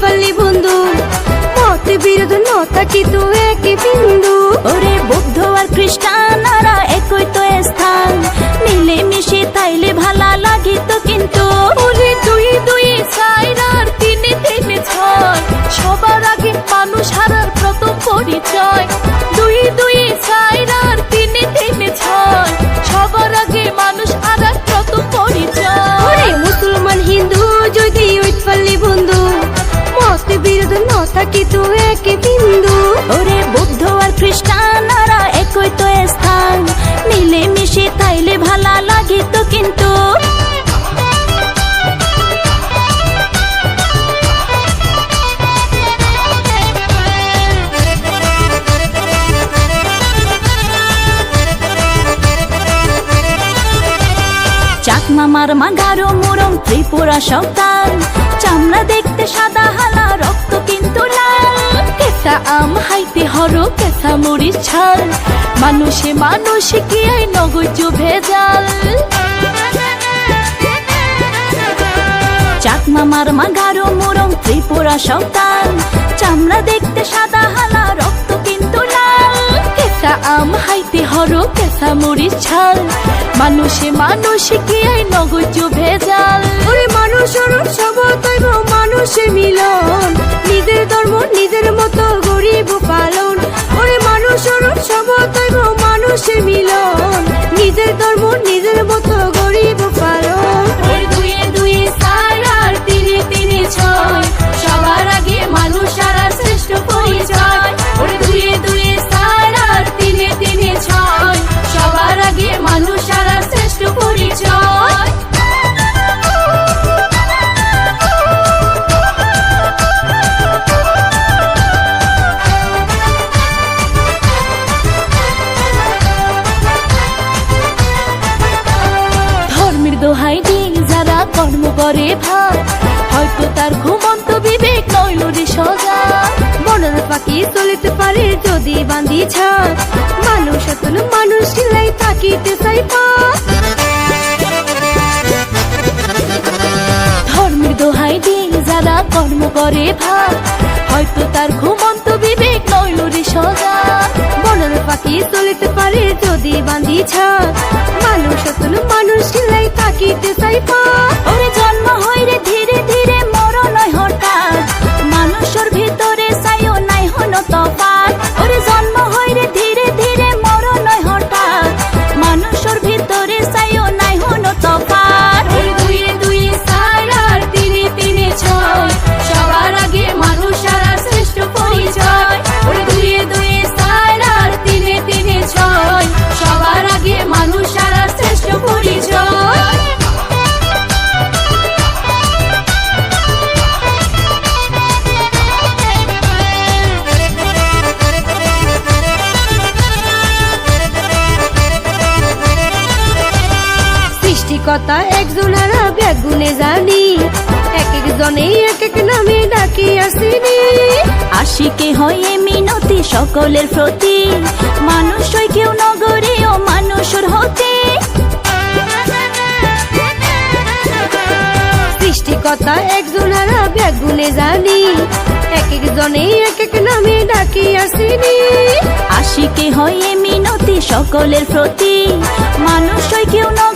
ಫಲ್ಲಿ ಬಂದು ಮೋತಿ ಬೀರದು ನೋತಕ್ಕಿದ್ದು ಏಕೆ ಬಿಂದು লাগিত কিন্তু। চাকমামার মাগারো মুরম ত্রিপুরা সন্তান। চামড়া দেখতে সাদা হালা রক্ত কিন্তু লাল। কেসা আম হাইতে হর কেসা মরিচ ছাল। মানুষে মানুষ কি আই নগজ ভেজাল মাগারো মুরম ত্রিপুরা সন্তান। চামড়া দেখতে সাদা হালা, রক্ত কিন্তু লাল। কেসা আম হাইতে হর কেসা মরিচ ছাল। মানুষে মানুষ কি আই নগজ ভেজাল ওরে মানুষ সব তৈব মানুষে মিলন। দোহাই দিন যারা কর্ম করে ভাব হয়তো তার ঘুমন্ত বিবেক নইল রে সজা। বনের পাখি চলিতে পারে যদি বান্ধি ছাপ মানুষ এতন মানুষ সিলাই থাকিতে চাই পা। ধর্মের দোহাই দিন যারা কর্ম করে ভাব হয়তো তার পাখি চলিতে পারে যদি বান্ধি ছা মানুষ মানুষ সিলাই তাকিতে চাই সৃষ্টিকর্তা একজনের বেগুনে জানি। এক একজনে এক এক নামে ডাকি আসিনি। আশিকে হয়ে মিনতি সকলের প্রতি। মানুষ হয় কেউ নগরে ও মানুষের হতে। সৃষ্টিকর্তা একজনের বেগুনে জানি। এক একজনে এক এক নামে ডাকি আসিনি। আশিকে হয়ে মিনতি সকলের প্রতি। মানুষ হয় কেউ নগরে